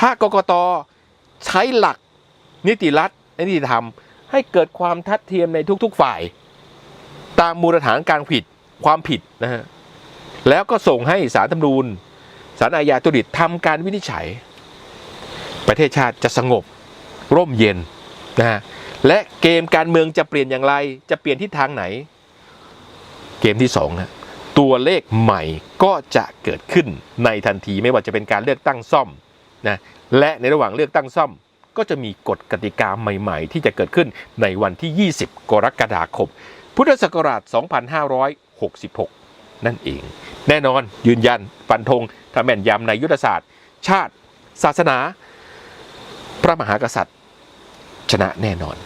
ถ้ากกตใช้หลักนิติรัฐนิติธรรม ให้เกิดความทัดเทียมในทุก ๆ ฝ่าย ตามมูลฐานการผิดความผิดนะฮะแล้วก็ส่งให้สารธรรมนูญสารอาญาตุจริตทำการวินิจฉัย ประเทศชาติจะสงบ ร่มเย็นนะฮะและเกมการเมืองจะเปลี่ยนอย่างไร จะเปลี่ยนทิศทางไหน เกมที่สองนะตัวเลขใหม่ก็จะเกิดขึ้นในทันทีไม่ว่าจะเป็นการเลือกตั้งซ่อม นะและในระหว่างเลือกตั้งซ่อมก็จะมีกฎกติกาใหม่ๆ ที่จะเกิดขึ้นในวันที่ 20 กรกฎาคม พุทธศักราช 2566 นั่นเอง แน่นอนยืนยันฟันธงถ้าแม่นยำในยุทธศาสตร์ ชาติ ศาสนา พระมหากษัตริย์ ชนะแน่นอน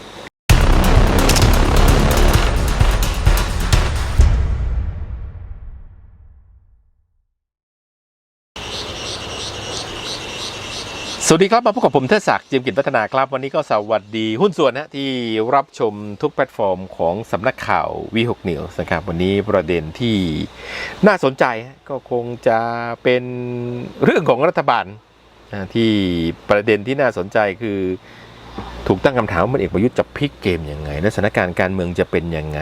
วัสดีครับ มาพบกับผมเทศศักดิ์เจียมกิจพัฒนาครับ วันนี้ก็สวัสดีหุ้นส่วนนะที่รับชมทุกแพลตฟอร์มของสำนักข่าววีหกนิวส์นะครับวันนี้ประเด็นที่น่าสนใจก็คงจะเป็นเรื่องของรัฐบาลที่ประเด็นที่น่าสนใจคือถูกตั้งคำถามว่ามันเอกประยุทธ์จะพลิกเกมยังไง และสถานการณ์การเมืองจะเป็นยังไง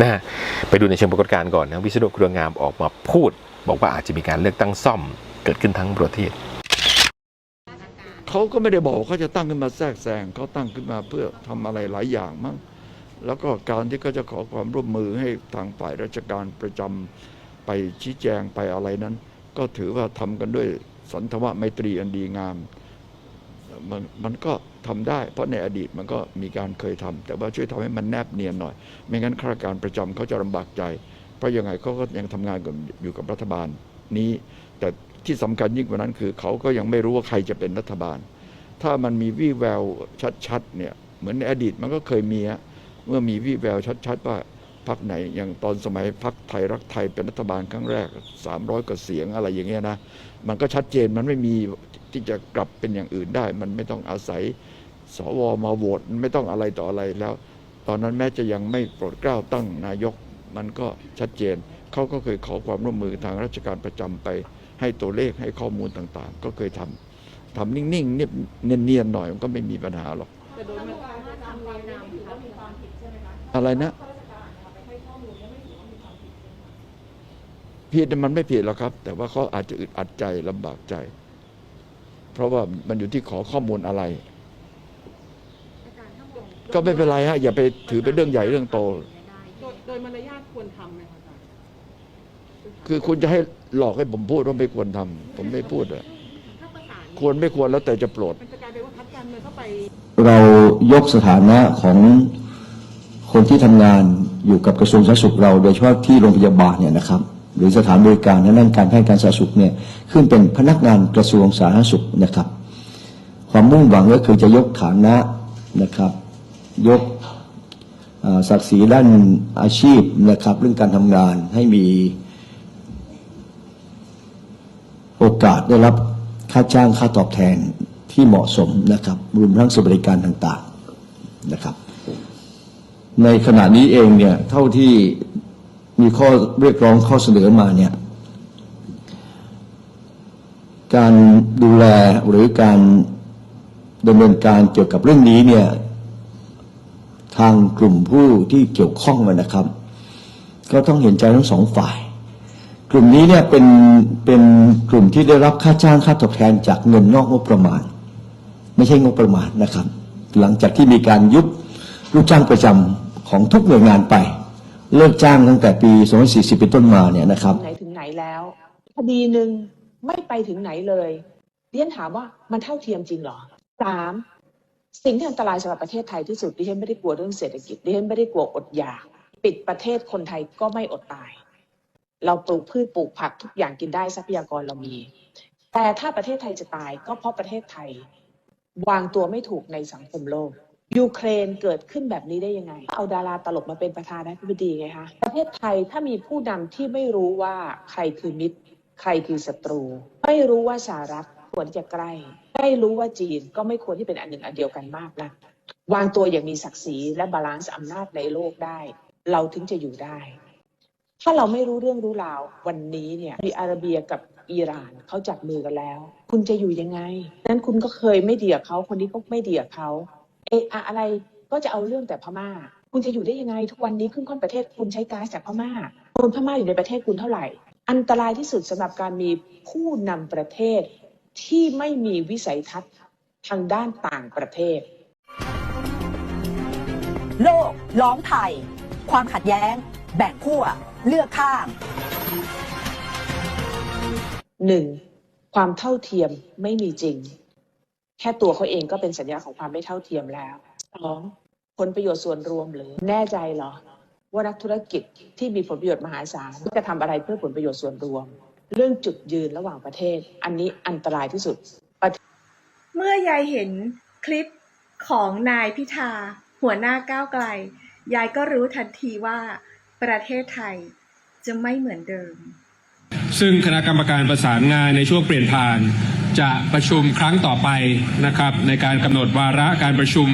นะไปดูในเชิงปรากฏการณ์ก่อนนะวิษณุเครืองามออกมาพูด บอกว่าอาจจะมีการเลือกตั้งซ่อมเกิดขึ้นทั้งประเทศ เขาก็ไม่ได้บอกเขาจะตั้งขึ้นมาแทรกแซงเขาตั้งขึ้นมาเพื่อทำอะไรหลายอย่างมั้งแล้วก็การที่เขาจะขอความร่วมมือให้ทางฝ่ายราชการประจำไปชี้แจงไปอะไรนั้น ก็ถือว่าทำกันด้วยสันทวะไมตรีอันดีงาม มันมันก็ทำได้ เพราะในอดีตมันก็มีการเคยทำแต่ว่าช่วยทำให้มันแนบเนียนหน่อย ไม่งั้นข้าราชการประจำเขาจะลำบากใจ เพราะยังไงเขาก็ยังทำงานกับอยู่กับรัฐบาลนี้ แต่ ที่สำคัญยิ่งกว่านั้นคือ เขาก็ยังไม่รู้ว่าใครจะเป็นรัฐบาล ถ้ามันมีวี่แววชัดๆเนี่ยเหมือนในอดีตมันก็เคยมีฮะเมื่อมีวี่แววชัดๆว่าพรรคไหนอย่างตอนสมัยพรรคไทยรักไทยเป็นรัฐบาลครั้งแรก 300กว่าเสียงอะไรอย่างเงี้ยนะมันก็ชัดเจนมันไม่มีที่จะกลับเป็นอย่างอื่นได้ มันไม่ต้องอาศัยสวมาโหวตไม่ต้องอะไรต่ออะไรแล้ว ตอนนั้นแม้จะยังไม่โปรดเกล้าตั้งนายก มันก็ชัดเจนเขาก็เคยขอความร่วมมือทางราชการประจำไป ให้ตัวเลขให้ข้อมูลต่างๆ ก็เคยทำทำนิ่งๆเนียบเนียนๆหน่อยมันก็ไม่มีปัญหาหรอกแต่โดยมันทำในนามถือว่ามีความผิดใช่ไหมคะอะไรนะข้าราชการเอาไปให้ข้อมูลเนี่ยไม่ถือว่ามีความผิดใช่ไหมคะผิดมันไม่ผิดหรอกครับ แต่ว่าเขาอาจจะอึดอัดใจลำบากใจ เพราะว่ามันอยู่ที่ขอข้อมูลอะไร ก็ไม่เป็นไรฮะอย่าไปถือเป็นเรื่องใหญ่เรื่องโต โดยโดยมารยาทควรทำไหมคะอาจารย์คือคุณจะให้ หลอกให้ผมพูดว่าไม่ควรทำผมไม่พูดอะถ้าประสานควรไม่ควรแล้วแต่จะโปรดมันจะกลายเป็นว่าพักการเมืองเข้าไปเรายกสถานะของคนที่ทำงานอยู่กับกระทรวงสาธารณสุขเรา โดยเฉพาะที่โรงพยาบาลเนี่ยนะครับ หรือสถานบริการทางด้านการแพทย์การสาธารณสุขเนี่ยขึ้นเป็นพนักงานกระทรวงสาธารณสุขนะครับ ความมุ่งหวังก็คือจะยกฐานะนะครับ ยกเอ่อศักดิ์ศรีด้านอาชีพนะครับ เรื่องการทำงานให้มี โอกาสได้รับค่าจ้างค่าตอบแทนที่เหมาะสมนะครับรวมทั้งสวัสดิการต่างๆนะครับ ในขณะนี้เองเนี่ยเท่าที่มีข้อเรียกร้องข้อเสนอมาเนี่ยการดูแลหรือการดำเนินการเกี่ยวกับเรื่องนี้เนี่ยทางกลุ่มผู้ที่เกี่ยวข้องนะครับ ก็ต้องเห็นใจทั้งสองฝ่าย กลุ่มนี้เนี่ยเป็นเป็นกลุ่มที่ได้รับค่าจ้างค่าตอบแทนจากเงินนอกงบประมาณ ไม่ใช่งบประมาณนะครับ หลังจากที่มีการยุบลูกจ้างประจำของทุกหน่วยงานไป เลิกจ้างตั้งแต่ปี2540เป็นต้นมาเนี่ยนะครับไหนถึงไหนแล้วคดีหนึ่งไม่ไปถึงไหนเลยเรียนถามว่ามันเท่าเทียมจริงหรอสามสิ่งที่อันตรายสำหรับประเทศไทยที่สุดดิฉันไม่ได้กลัวเรื่องเศรษฐกิจดิฉันไม่ได้กลัวอดอยาก ปิดประเทศคนไทยก็ไม่อดตาย เราปลูกพืชปลูกผักทุกอย่างกินได้ทรัพยากรเรามี แต่ถ้าประเทศไทยจะตายก็เพราะประเทศไทย วางตัวไม่ถูกในสังคมโลก ยูเครนเกิดขึ้นแบบนี้ได้ยังไง เอาดาราตลกมาเป็นประธานาธิบดีไงคะประเทศไทยถ้ามีผู้นำที่ไม่รู้ว่าใครคือมิตร ใครคือศัตรู ไม่รู้ว่าสหรัฐควรจะใกล้ ไม่รู้ว่าจีนก็ไม่ควรที่เป็นอันหนึ่งอันเดียวกันมากนะวางตัวอย่างมีศักดิ์ศรีและบาลานซ์อำนาจในโลกได้ เราถึงจะอยู่ได้ ถ้าเราไม่รู้เรื่องรู้ราววันนี้เนี่ยซาอุดิอาระเบียกับอิหร่านเขาจับมือกันแล้ว คุณจะอยู่ยังไง นั้นคุณก็เคยไม่เดีกับเขาคนนี้ก็ไม่เดีกับเขาเอออะไรก็จะเอาเรื่องแต่พม่า คุณจะอยู่ได้ยังไง ทุกวันนี้ครึ่งค่อนประเทศคุณใช้ก๊าซจากพม่าคนพม่าอยู่ในประเทศคุณเท่าไหร่ อันตรายที่สุดสำหรับการมีผู้นำประเทศที่ไม่มีวิสัยทัศน์ทางด้านต่างประเทศ โลกล้อมไทย ความขัดแย้ง แบ่งขั้ว เลือกข้าง หนึ่งความเท่าเทียมไม่มีจริง แค่ตัวเขาเองก็เป็นสัญญาของความไม่เท่าเทียมแล้วสองผลประโยชน์ส่วนรวมหรือแน่ใจเหรอ ว่านักธุรกิจที่มีผลประโยชน์มหาศาลจะทำอะไรเพื่อผลประโยชน์ส่วนรวม เรื่องจุดยืนระหว่างประเทศ อันนี้อันตรายที่สุด เมื่อยายเห็นคลิปของนายพิธา หัวหน้าก้าวไกล ยายก็รู้ทันทีว่า ประเทศไทยจะไม่เหมือนเดิม ซึ่งคณะกรรมการประสานงานในช่วงเปลี่ยนผ่าน จะประชุมครั้งต่อไปนะครับ ในการกำหนดวาระการประชุม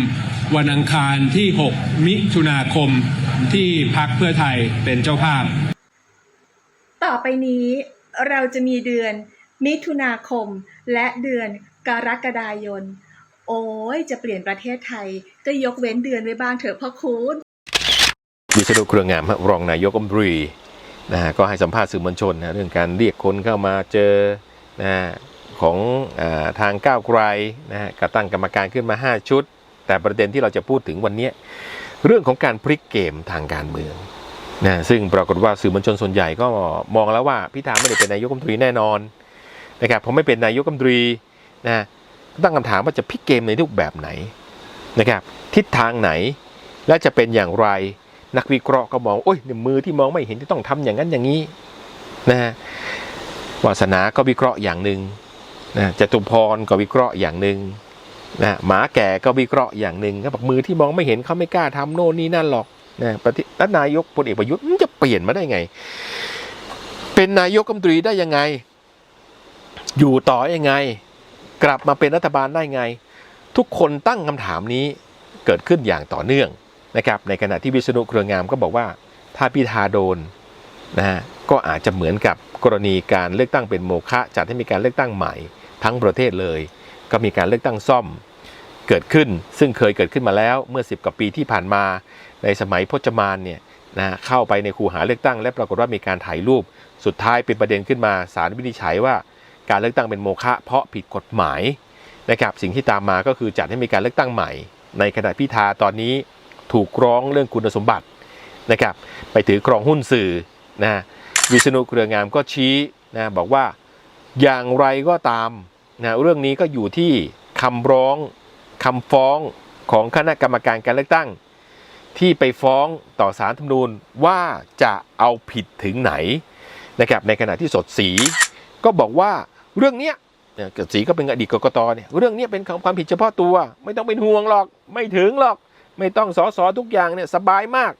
วันอังคารที่ 6 มิถุนาคมที่พักเพื่อไทยเป็นเจ้าภาพ ต่อไปนี้เราจะมีเดือนมิถุนาคมและเดือนกรกฎายน โอ้ยจะเปลี่ยนประเทศไทยก็ยกเว้นเดือนไว้บ้างเถอะพ่อคุณ วิษณุเครืองามรองนายกรัฐมนตรีนะก็ให้สัมภาษณ์สื่อมวลชนนะเรื่องการเรียกคนเข้ามาเจอนะของอทางก้าวไกลนะฮะตั้งกรรมการขึ้นมา 5 ชุด แต่ประเด็นที่เราจะพูดถึงวันนี้เรื่องของการพลิกเกมทางการเมืองนะซึ่งปรากฏว่าสื่อมวลชนส่วนใหญ่ก็มองแล้วว่าพิธาไม่ได้เป็นนายกรัฐมนตรีแน่นอนนะครับผมไม่เป็นนายกรัฐมนตรีนะตั้งคำถามว่าจะพลิกเกมในรูปแบบไหนนะครับทิศทางไหนและจะเป็นอย่างไร นักวิเคราะห์ก็มองโอ้ยเนี่ยมือที่มองไม่เห็นที่ต้องทำอย่างนั้นอย่างนี้นะฮะวาสนาก็วิเคราะห์อย่างหนึ่งนะจตุพรก็วิเคราะห์อย่างหนึ่งนะหมาแก่ก็วิเคราะห์อย่างหนึ่งก็บอกมือที่มองไม่เห็นเขาไม่กล้าทำโน่นนี่นั่นหรอกนะประเทศแล้วนายกพลเอกประยุทธ์จะเปลี่ยนมาได้ไง เป็นนายกรัฐมนตรีได้ยังไง อยู่ต่อยังไง กลับมาเป็นรัฐบาลได้ไง ทุกคนตั้งคำถามนี้เกิดขึ้นอย่างต่อเนื่อง นะครับในขณะที่วิษณุเครืองามก็บอกว่าถ้าพิธาโดนนะฮะก็อาจจะเหมือนกับกรณีการเลือกตั้งเป็นโมฆะจัดให้มีการเลือกตั้งใหม่ทั้งประเทศเลย ก็มีการเลือกตั้งซ่อมเกิดขึ้น ซึ่งเคยเกิดขึ้นมาแล้วเมื่อ 10 กว่าปีที่ผ่านมา ในสมัยพจมานเนี่ยนะเข้าไปในคูหาเลือกตั้ง และปรากฏว่ามีการถ่ายรูป สุดท้ายเป็นประเด็นขึ้นมาศาลวินิจฉัยว่าการเลือกตั้งเป็นโมฆะเพราะผิดกฎหมายนะครับสิ่งที่ตามมาก็คือจัดให้มีการเลือกตั้งใหม่ ในขณะพิธาตอนนี้ ถูกร้องเรื่องคุณสมบัตินะครับไปถือครองหุ้นสื่อนะวิษณุเครืองามก็ชี้นะบอกว่าอย่างไรก็ตามนะเรื่องนี้ก็อยู่ที่คำร้องคำฟ้องของคณะกรรมการการเลือกตั้ง ที่ไปฟ้องต่อศาลธรรมนูญว่าจะเอาผิดถึงไหนนะครับในขณะที่สดสีก็บอกว่าเรื่องเนี้ยเกิดสีก็เป็นอดีตกกตเนี่ยเรื่องเนี้ยเป็นความผิดเฉพาะตัว ไม่ต้องเป็นห่วงหรอกไม่ถึงหรอก ไม่ต้องสอสอทุกอย่างเนี่ยสบายมาก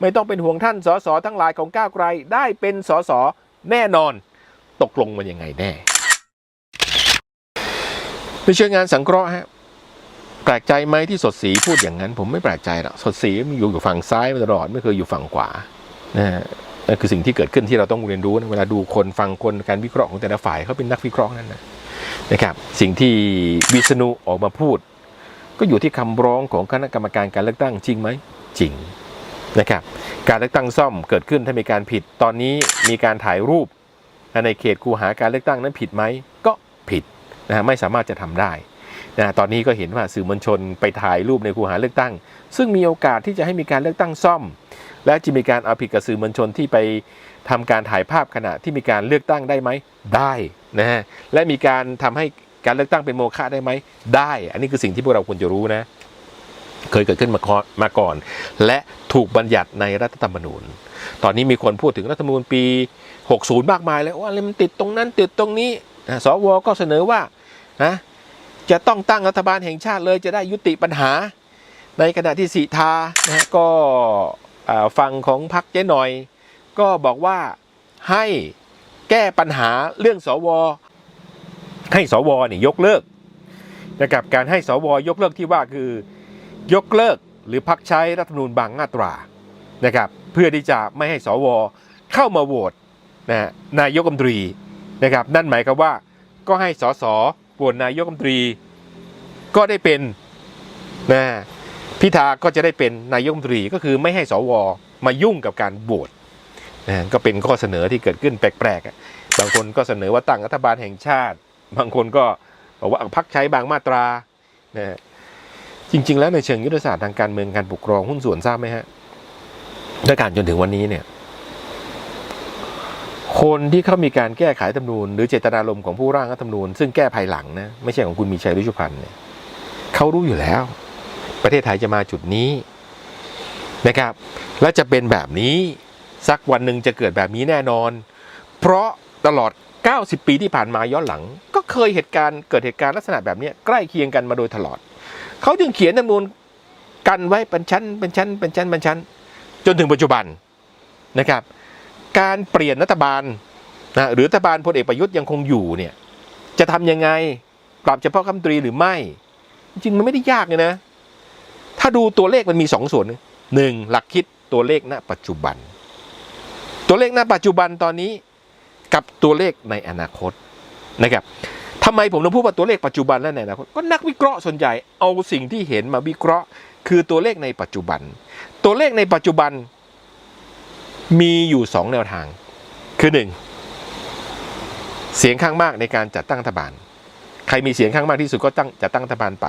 ไม่ต้องเป็นห่วงท่านสอสอทั้งหลายของก้าวไกลได้เป็นสอสอแน่นอน ตกลงมันยังไงแน่ไปช่วยงานสังเคราะห์ฮะแปลกใจไหมที่สดสีพูดอย่างนั้น ผมไม่แปลกใจหรอกสดสีมันอยู่อยู่ฝั่งซ้ายมาตลอดไม่เคยอยู่ฝั่งขวานะฮะนั่นคือสิ่งที่เกิดขึ้นที่เราต้องเรียนรู้นะเวลาดูคนฟังคนการวิเคราะห์ของแต่ละฝ่ายเขาเป็นนักวิเคราะห์นั่นนะนะครับ สิ่งที่วิษณุออกมาพูด ก็อยู่ที่คำร้องของคณะกรรมการการเลือกตั้งจริงไหมจริงนะครับการเลือกตั้งซ่อมเกิดขึ้นถ้ามีการผิดตอนนี้มีการถ่ายรูปในเขตคูหาการเลือกตั้งนั้นผิดไหมก็ผิดนะฮะไม่สามารถจะทำได้นะตอนนี้ก็เห็นว่าสื่อมวลชนไปถ่ายรูปในคูหาเลือกตั้ง ซึ่งมีโอกาสที่จะให้มีการเลือกตั้งซ่อม และจะมีการเอาผิดกับสื่อมวลชนที่ไปทำการถ่ายภาพขณะที่มีการเลือกตั้งได้ไหมได้นะฮะและมีการทำให้ การเลือกตั้งเป็นโมฆะได้ไหมได้ อันนี้คือสิ่งที่พวกเราควรจะรู้นะ เคยเกิดขึ้นมาก่อนมาก่อน และถูกบัญญัติในรัฐธรรมนูญ ตอนนี้มีคนพูดถึงรัฐธรรมนูญปี 60 มากมายเลยว่าอะไรมันติดตรงนั้นติดตรงนี้สวก็เสนอว่านะจะต้องตั้งรัฐบาลแห่งชาติเลยจะได้ยุติปัญหา ในขณะที่สีทานะก็อ่าฟังของพรรคเจ๊หน่อย ก็บอกว่าให้แก้ปัญหาเรื่องสว ให้สวเนี่ยยกเลิกนะครับการให้สวยกเลิกที่ว่าคือยกเลิกหรือพักใช้รัฐธรรมนูญบางมาตรานะครับเพื่อที่จะไม่ให้สวเข้ามาโหวตนะนายกรัฐมนตรีนะครับนั่นหมายความว่าก็ให้สสปวนนายกรัฐมนตรี ก็ได้เป็นนะพิธาก็จะได้เป็นนายกรัฐมนตรีก็คือไม่ให้สวมายุ่งกับการโหวตนะก็เป็นข้อเสนอที่เกิดขึ้นแปลกๆบางคนก็เสนอว่าตั้งรัฐบาลแห่งชาติ บางคนก็บอกว่าพักใช้บางมาตรานะจริง ๆ แล้วในเชิงยุทธศาสตร์ทางการเมืองการปกครองหุ้นส่วนทราบไหมฮะด้วยการจนถึงวันนี้เนี่ยคนที่เขามีการแก้ไขรัฐธรรมนูญหรือเจตนารมณ์ของผู้ร่างรัฐธรรมนูญซึ่งแก้ภายหลังนะไม่ใช่ของคุณมีชัยรุชุพันธ์เนี่ยเขารู้อยู่แล้ว ประเทศไทยจะมาจุดนี้นะครับ และจะเป็นแบบนี้สักวันหนึ่งจะเกิดแบบนี้แน่นอน เพราะตลอด 90 ปีที่ผ่านมาย้อนหลัง ก็เคยเหตุการณ์เกิดเหตุการณ์ลักษณะแบบนี้ใกล้เคียงกันมาโดยตลอด เขาจึงเขียนรัฐธรรมนูญกันไว้เป็นชั้นเป็นชั้นเป็นชั้นเป็นชั้น จนถึงปัจจุบันนะครับ การเปลี่ยนรัฐบาลนะหรือรัฐบาลพลเอกประยุทธ์ยังคงอยู่เนี่ยจะทำยังไงปรับเฉพาะคำตรีหรือไม่ จริงมันไม่ได้ยากเลยนะ ถ้าดูตัวเลขมันมีสองส่วนหนึ่งหลักคิดตัวเลขณปัจจุบัน ตัวเลขณปัจจุบันตอนนี้ กับตัวเลขในอนาคตนะครับทำไมผมถึงพูดว่าตัวเลขปัจจุบันและในอนาคตก็นักวิเคราะห์ส่วนใหญ่เอาสิ่งที่เห็นมาวิเคราะห์ คือตัวเลขในปัจจุบัน ตัวเลขในปัจจุบันมีอยู่สองแนวทาง คือหนึ่งเสียงข้างมากในการจัดตั้งรัฐบาล ใครมีเสียงข้างมากที่สุดก็ตั้งจัดตั้งรัฐบาลไป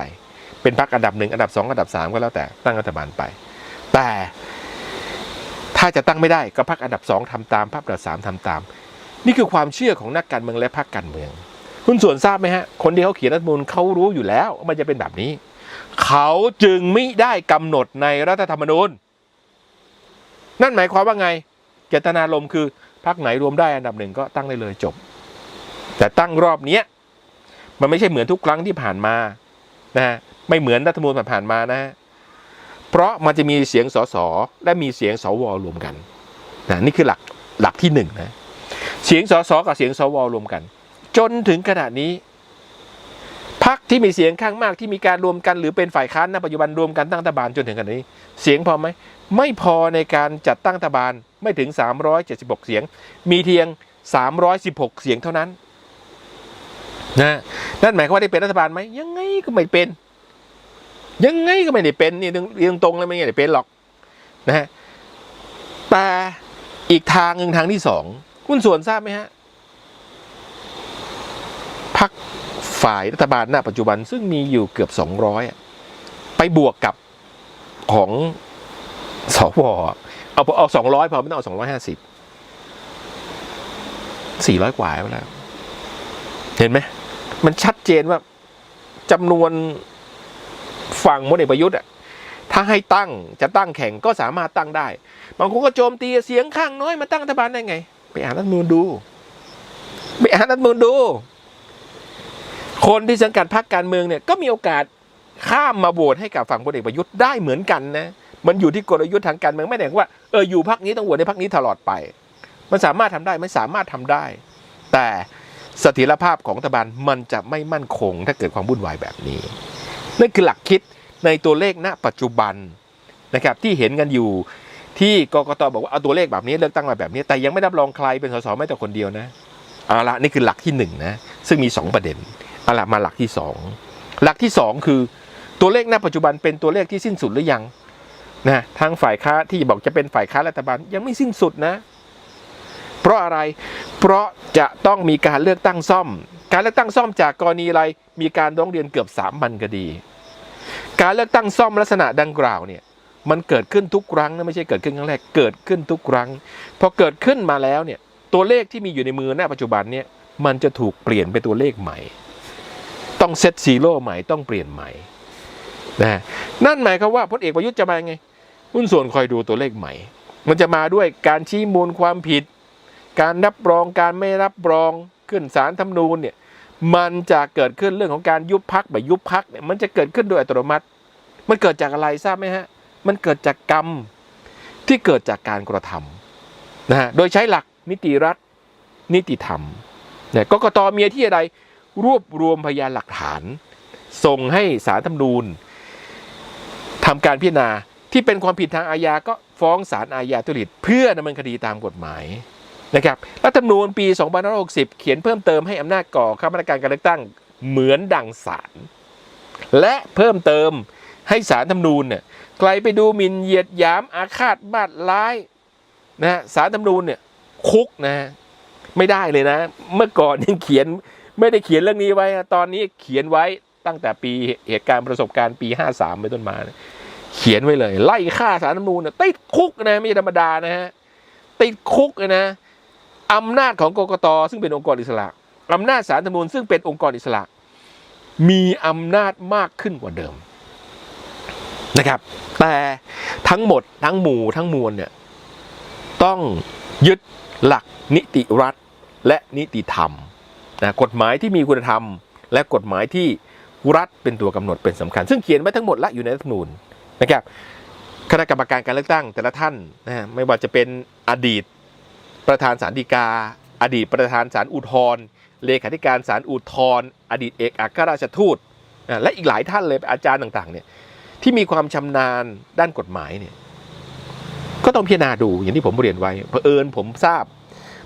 เป็นพรรคอันดับหนึ่งอันดับสองอันดับสามก็แล้วแต่ตั้งรัฐบาลไป แต่ถ้าจะตั้งไม่ได้ก็พรรคอันดับสองทำตามพรรคอันดับสามทำตาม นี่คือความเชื่อของนักการเมืองและพรรคการเมือง คุณส่วนทราบไหมฮะ คนที่เขาเขียนรัฐมนูญเขารู้อยู่แล้วว่ามันจะเป็นแบบนี้ เขาจึงไม่ได้กำหนดในรัฐธรรมนูญ นั่นหมายความว่าไง เจตนารมณ์คือพรรคไหนรวมได้อันดับหนึ่งก็ตั้งได้เลยจบ แต่ตั้งรอบเนี้ยมันไม่ใช่เหมือนทุกครั้งที่ผ่านมานะฮะไม่เหมือนรัฐธรรมนูญผ่านมานะฮะเพราะมันจะมีเสียงสสและมีเสียงสวรวมกันนะนี่คือหลักหลักที่หนึ่งนะ เสียงสสกับเสียงสวรวมกัน จนถึงขนาดนี้พรรคที่มีเสียงข้างมากที่มีการรวมกันหรือเป็นฝ่ายค้านณปัจจุบันรวมกันตั้งรัฐบาลจนถึงขนาดนี้ เสียงพอไหมไม่พอในการจัดตั้งรัฐบาลไม่ถึง 376 เสียง มีเพียง 316 เสียงเท่านั้นนะนั่นหมายความว่าได้เป็นรัฐบาลไหมยังไงก็ไม่เป็น ยังไงก็ไม่ได้เป็นนี่เรียงตรงเลยไม่ได้เป็นหรอกนะฮะแต่อีกทางหนึ่งทางที่สอง คุณส่วนทราบไหมฮะพักฝ่ายรัฐบาลณปัจจุบันซึ่งมีอยู่เกือบ 200อะไปบวกกับของสวเอาเอาสองร้อยพอไม่ต้องเอาสองร้อยห้าสิบสี่ร้อยกว่าแล้ว เห็นไหม มันชัดเจนว่าจำนวนฝั่งมนเอกประยุทธ์อะถ้าให้ตั้งจะตั้งแข่งก็สามารถตั้งได้ บางคนก็โจมตีเสียงข้างน้อยมาตั้งรัฐบาลได้ไง ไปอ่านรัฐมนูญดู ไปอ่านรัฐมนูญดู คนที่สังกัดพรรคการเมืองเนี่ยก็มีโอกาสข้ามมาโหวตให้กับฝั่งพลเอกประยุทธ์ได้เหมือนกันนะ มันอยู่ที่กลยุทธ์ทางการเมืองไม่ได้ว่าเอออยู่พรรคนี้ต้องโหวตในพรรคนี้ตลอดไป มันสามารถทำได้ไม่สามารถทำได้ แต่เสถียรภาพของรัฐบาลมันจะไม่มั่นคง ถ้าเกิดความวุ่นวายแบบนี้นั่นคือหลักคิดในตัวเลขณปัจจุบันนะครับที่เห็นกันอยู่ ที่กกตบอกว่าเอาตัวเลขแบบนี้เลือกตั้งมาแบบนี้ แต่ยังไม่รับรองใครเป็นสสแม้แต่คนเดียวนะเอาละนี่คือหลักที่หนึ่งนะซึ่งมีสองประเด็นเอาละมาหลักที่สองหลักที่สองคือตัวเลขณปัจจุบันเป็นตัวเลขที่สิ้นสุดหรือยังนะทางฝ่ายค้าที่บอกจะเป็นฝ่ายค้ารัฐบาลยังไม่สิ้นสุดนะ เพราะอะไรเพราะจะต้องมีการเลือกตั้งซ่อม การเลือกตั้งซ่อมจากกรณีอะไรมีการร้องเรียนเกือบสามพันคดี การเลือกตั้งซ่อมลักษณะดังกล่าวเนี่ย มันเกิดขึ้นทุกครั้งนะไม่ใช่เกิดขึ้นครั้งแรกเกิดขึ้นทุกครั้งพอเกิดขึ้นมาแล้วเนี่ยตัวเลขที่มีอยู่ในมือณปัจจุบันเนี่ยมันจะถูกเปลี่ยนเป็นตัวเลขใหม่ ต้องเซตซีโร่ใหม่ต้องเปลี่ยนใหม่นะนั่นหมายความว่าพลเอกประยุทธ์จะมาไงหุ้นส่วนคอยดูตัวเลขใหม่ มันจะมาด้วยการชี้มูลความผิด การรับรองการไม่รับรองขึ้นศาลธรรมนูญเนี่ยมันจะเกิดขึ้นเรื่องของการยุบพักแบบยุบพักเนี่ยมันจะเกิดขึ้นโดยอัตโนมัติ มันเกิดจากอะไรทราบไหมฮะ มันเกิดจากกรรมที่เกิดจากการกระทำนะฮะโดยใช้หลักนิติรัฐ นิติธรรมเนี่ยกกตเมียที่อะไรรวบรวมพยานหลักฐาน ส่งให้ศาลธรรมนูญทำการพิจารณาที่เป็นความผิดทางอาญาก็ฟ้องศาลอาญาทุจริตเพื่อดำเนินคดีตามกฎหมายนะครับรัฐธรรมนูญปี 2560 เขียนเพิ่มเติมให้อำนาจก่อข้าราชการการเลือกตั้งเหมือนดังศาลและเพิ่มเติมให้สารธรรมนูญเนี่ย ใครไปดูหมิ่นเหยียดหยามอาฆาตบาดร้ายนะสารธรรมนูญเนี่ยคุกนะ ไม่ได้เลยนะ เมื่อก่อนยังเขียนไม่ได้เขียนเรื่องนี้ไว้ ตอนนี้เขียนไว้ตั้งแต่ปีเหตุการณ์ประสบการณ์ปี 53เป็นต้นมาเนเขียนไว้เลย ไล่ฆ่าสารธรรมนูญเนี่ยติดคุกนะไม่ใช่ธรรมดานะฮะติดคุกเลยนะอำนาจของกกตซึ่งเป็นองค์กรอิสระอำนาจศาลธรรมนูญซึ่งเป็นองค์กรอิสระ มีอำนาจมากขึ้นกว่าเดิม นะครับ แต่ทั้งหมดทั้งหมู่ทั้งมวลเนี่ยต้องยึดหลักนิติรัฐและนิติธรรมนะกฎหมายที่มีคุณธรรม และกฎหมายที่รัฐเป็นตัวกำหนดเป็นสำคัญ ซึ่งเขียนไว้ทั้งหมดและอยู่ในรัฐธรรมนูญนะครับคณะกรรมการการเลือกตั้งแต่ละท่านนะไม่ว่าจะเป็นอดีตประธานศาลฎีกา อดีตประธานศาลอุทธรณ์เลขาธิการศาลอุทธรณ์อดีตเอกอัครราชทูตอะและอีกหลายท่านเลยอาจารย์ต่างๆเนี่ย ที่มีความชำนาญด้านกฎหมายเนี่ย ก็ต้องพิจารณาดูอย่างที่ผมเรียนไว้เผอิญผมทราบ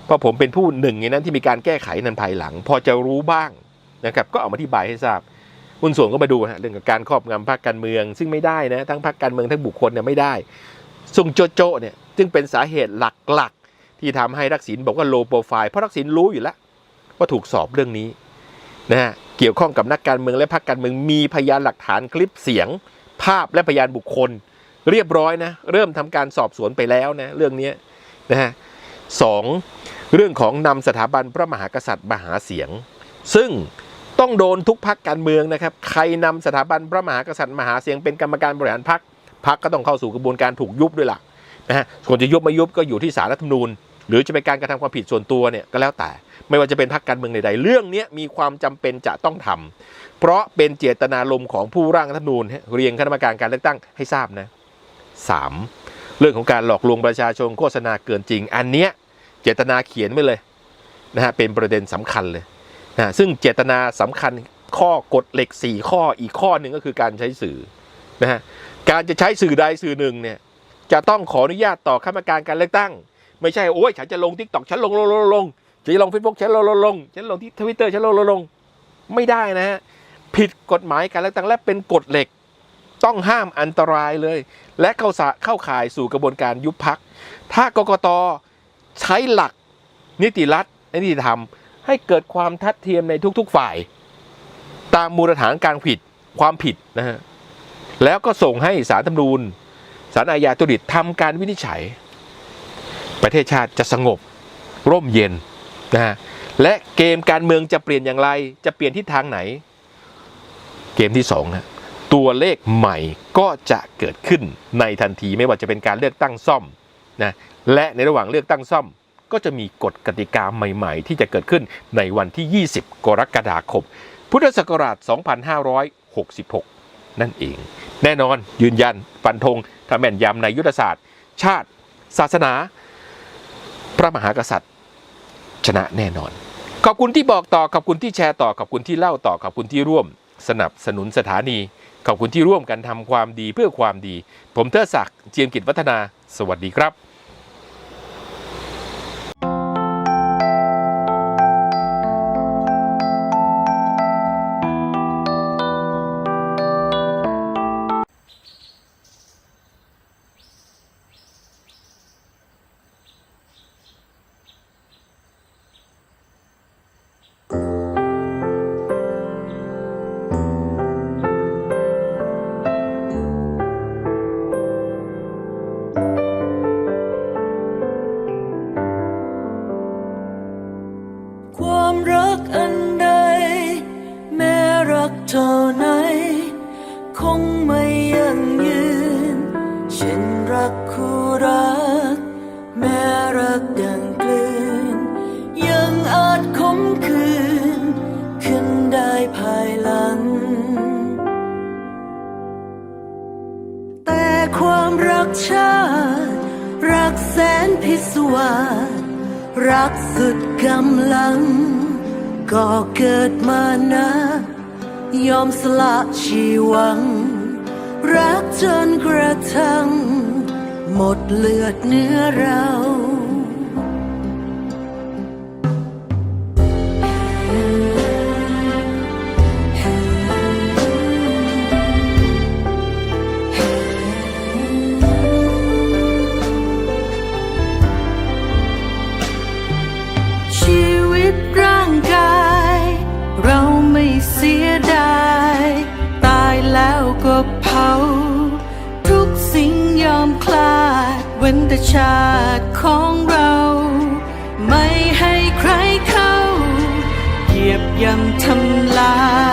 เพราะผมเป็นผู้หนึ่งในนั้นที่มีการแก้ไขนันภายหลัง พอจะรู้บ้างนะครับ ก็เอามาอธิบายให้ทราบหุ้นส่วนก็มาดูฮะเรื่องการครอบงำพรรคการเมือง ซึ่งไม่ได้นะทั้งพรรคการเมืองทั้งบุคคลเนี่ยไม่ได้ส่งโจโจเนี่ยจึงเป็นสาเหตุหลักๆ ที่ทำให้ทักษิณบอกว่า low profile เพราะทักษิณรู้อยู่แล้วว่าถูกสอบเรื่องนี้นะฮะเกี่ยวข้องกับนักการเมืองและพรรคการเมืองมีพยานหลักฐานคลิปเสียง ภาพและพยานบุคคล เรียบร้อยนะ เริ่มทำการสอบสวนไปแล้วนะเรื่องนี้นะฮะสองเรื่องของนำสถาบันพระมหากษัตริย์มาหาเสียง ซึ่งต้องโดนทุกพักการเมืองนะครับ ใครนำสถาบันพระมหากษัตริย์มาหาเสียงเป็นกรรมการบริหารพักพักก็ต้องเข้าสู่กระบวนการถูกยุบด้วยล่ะนะฮะส่วนจะยุบไม่ยุบก็อยู่ที่ศาลรัฐธรรมนูญ หรือจะเป็นการกระทำความผิดส่วนตัวเนี่ยก็แล้วแต่ ไม่ว่าจะเป็นพรรคการเมืองใดๆเรื่องนี้มีความจำเป็นจะต้องทำ เพราะเป็นเจตนารมณ์ของผู้ร่างรัฐธรรมนูญเรียงคณะกรรมการการเลือกตั้งให้ทราบนะสามเรื่องของการหลอกลวงประชาชนโฆษณาเกินจริง อันเนี้ยเจตนาเขียนไว้เลยนะฮะเป็นประเด็นสำคัญเลยนะซึ่งเจตนาสำคัญข้อกฎเหล็ก 4 ข้ออีกข้อหนึ่งก็คือการใช้สื่อนะฮะการจะใช้สื่อใดสื่อหนึ่งเนี่ยจะต้องขออนุญาตต่อคณะกรรมการการเลือกตั้ง ไม่ใช่โอ้ยฉันจะลงทิกตอกฉันลงลงลงลงจะลงเฟซบุ๊กฉันลงลงลงฉันลงที่ทวิตเตอร์ฉันลงลงลงไม่ได้นะฮะ ผิดกฎหมายการเลือกตั้งและเป็นกฎเหล็ก ต้องห้ามอันตรายเลย และเข้าสะเข้าข่ายสู่กระบวนการยุบพัก ถ้ากกตใช้หลักนิติรัฐนิติธรรม ให้เกิดความทัดเทียมในทุกๆฝ่าย ตามมูลฐานการผิดความผิดนะฮะแล้วก็ส่งให้สารธรรมนูญสารอาญาตุดิตทำการวินิจฉัย ประเทศชาติจะสงบร่มเย็นนะฮะและเกมการเมืองจะเปลี่ยนอย่างไร จะเปลี่ยนทิศทางไหน กมที่สองนะตัวเลขใหม่ก็จะเกิดขึ้นในทันทีไม่ว่าจะเป็นการเลือกตั้งซ่อมนะและในระหว่างเลือกตั้งซ่อม ก็จะมีกฎกติกาใหม่ ๆ ที่จะเกิดขึ้นในวันที่ 20 กรกฎาคม พุทธศักราช 2566 นั่นเอง แน่นอนยืนยันฟันธงถ้าแม่นยำในยุทธศาสตร์ ชาติ ศาสนา พระมหากษัตริย์ ชนะแน่นอน ขอบคุณที่บอกต่อขอบคุณที่แชร์ต่อขอบคุณที่เล่าต่อขอบคุณที่ร่วม สนับสนุนสถานี ขอบคุณที่ร่วมกันทำความดีเพื่อความดี ผมเทอศักดิ์เจียมกิจวัฒนา สวัสดีครับ รักชาติ รักแสนพิศวาสรักสุดกำลัง ก็เกิดมานะ ยอมสละชีวัง รักจนกระทั่ง หมดเลือดเนื้อเรา อนแต่ชาติของเรา ไม่ให้ใครเข้า เหยียบย่ำทำลาย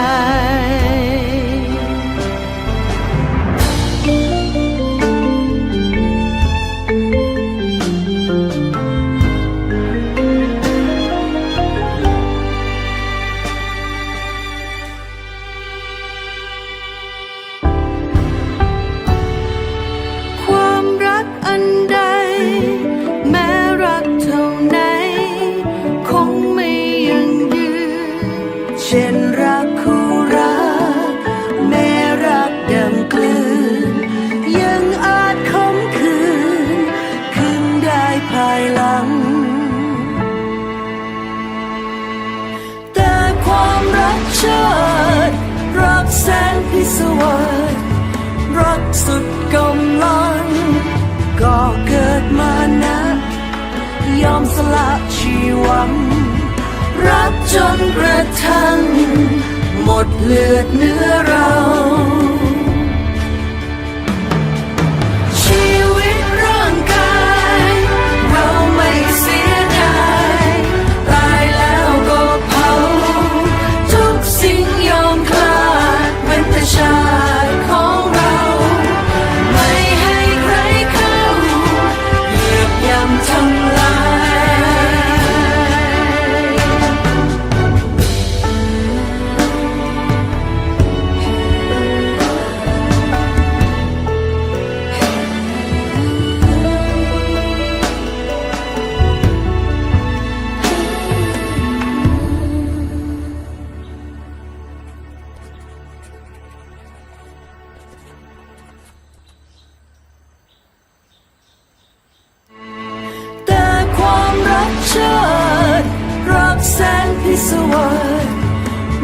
กแสนพิศวง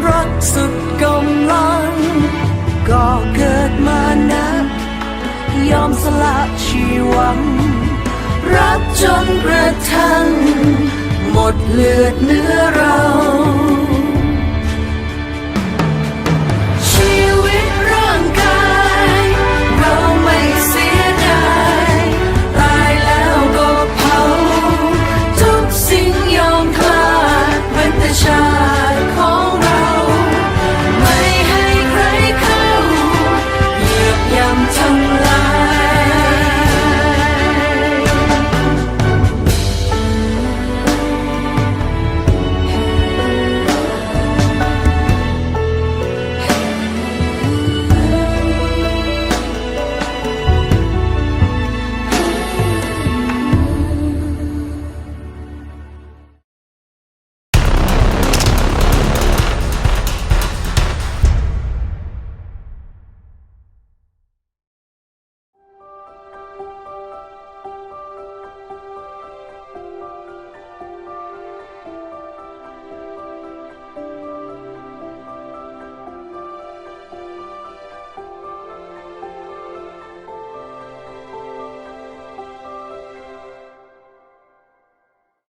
รักสุดกำลัง ก็เกิดมานะยอมสละชีวัง รักจนกระทั่งหมดเลือดเนื้อเรา